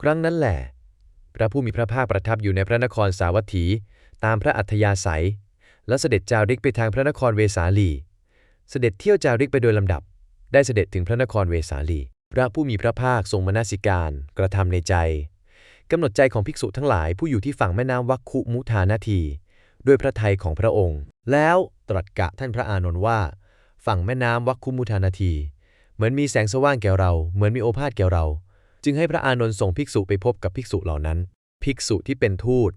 ครั้งนั้นแหละพระผู้มีพระภาคประทับอยู่ในพระนครสาวัตถี ตามพระอัธยาศัย และเสด็จจาริกไปทางพระนครเวสาลี เสด็จเที่ยวจาริกไปโดยลำดับ ได้เสด็จถึงพระนครเวสาลี พระผู้มีพระภาคทรงมนาสิการ กระทำในใจกำหนดใจของภิกษุทั้งหลายผู้อยู่ที่ฝั่งแม่น้ำวัคคุมุทานาที ด้วยพระทัยของพระองค์ แล้วตรัสกะท่านพระอานนท์ว่า ฝั่งแม่น้ำวัคคุมุทานาที เหมือนมีแสงสว่างแก่เรา เหมือนมีโอภาสแก่เรา จึงให้พระอานนท์ส่งภิกษุไปพบกับภิกษุเหล่านั้น ภิกษุที่เป็นทูต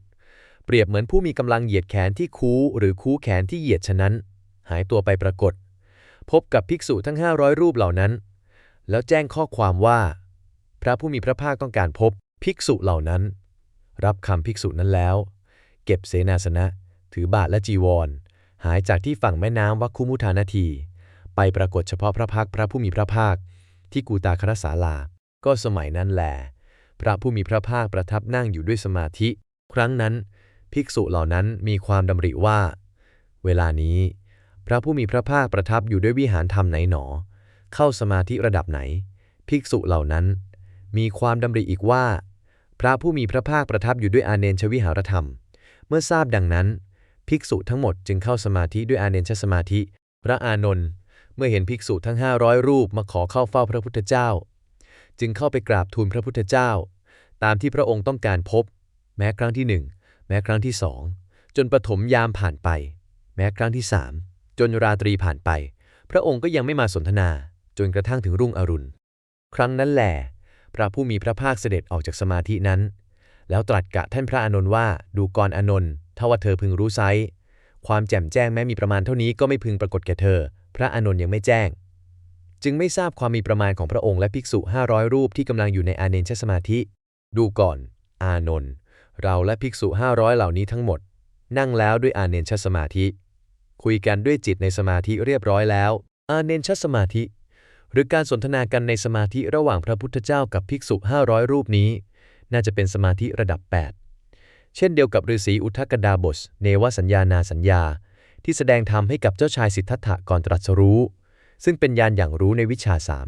เปรียบเหมือนผู้มีกำลังเหยียดแขนที่คูหรือคูแขนที่เหยียดฉะนั้น หายตัวไปปรากฏ พบกับภิกษุทั้ง 500 รูปเหล่านั้น แล้วแจ้งข้อความว่า พระผู้มีพระภาคต้องการพบภิกษุเหล่านั้น รับคำภิกษุนั้นแล้ว เก็บเสนาสนะ ถือบาทและจีวร หายจากที่ฝั่งแม่น้ำวัคคุมุทานาที ไปปรากฏเฉพาะพระพักพระผู้มีพระภาค ที่กูตาครศาลา ก็สมัยนั้นแหลพระผู้มีพระภาคประทับนั่งอยู่ด้วยสมาธิ ครั้งนั้น ภิกษุเหล่านั้นมีความดำริว่า เวลานี้ พระผู้มีพระภาคประทับอยู่ด้วยวิหารธรรมไหนหนอ เข้าสมาธิระดับไหน ภิกษุเหล่านั้น มีความดำริอีกว่า พระผู้มีพระภาคประทับอยู่ด้วยอาเนนชวิหารธรรม เมื่อทราบดังนั้น ภิกษุทั้งหมดจึงเข้าสมาธิด้วยอาเนนชสมาธิ พระอานนท์เมื่อเห็นภิกษุทั้ง500รูปมาขอเข้าเฝ้าพระพุทธเจ้า จึงเข้าไปกราบทูลพระพุทธเจ้า ตามที่พระองค์ต้องการพบ แม้ครั้งที่หนึ่งแม้ครั้งที่สองจนปฐมยามผ่านไป แม้ครั้งที่สามจนราตรีผ่านไป พระองค์ก็ยังไม่มาสนทนาจนกระทั่งถึงรุ่งอรุณ ครั้งนั้นแหละพระผู้มีพระภาคเสด็จออกจากสมาธินั้น แล้วตรัสกะท่านพระอานนท์ว่าดูกรอานนท์ถ้าว่าเธอพึงรู้ไซความแจ่มแจ้งแม้มีประมาณเท่านี้ก็ไม่พึงปรากฏแก่เธอ พระอานนท์ยังไม่แจ้ง จึงไม่ทราบความมีประมาณของพระองค์และภิกษุ 500 รูปที่กำลังอยู่ในอาเนนชสมาธิ ดูก่อน อานนท์เราและภิกษุ 500 เหล่านี้ทั้งหมด นั่งแล้วด้วยอาเนนชสมาธิ คุยกันด้วยจิตในสมาธิเรียบร้อยแล้ว อาเนนชสมาธิ หรือการสนทนากันในสมาธิระหว่างพระพุทธเจ้ากับภิกษุ 500 รูปนี้ น่าจะเป็นสมาธิระดับ 8 เช่นเดียวกับฤาษีอุทกดาบส เนวสัญญานาสัญญา ที่แสดงธรรมให้กับเจ้าชายสิทธัตถะก่อนตรัสรู้ ซึ่งเป็นยานอย่างรู้ในวิชาสาม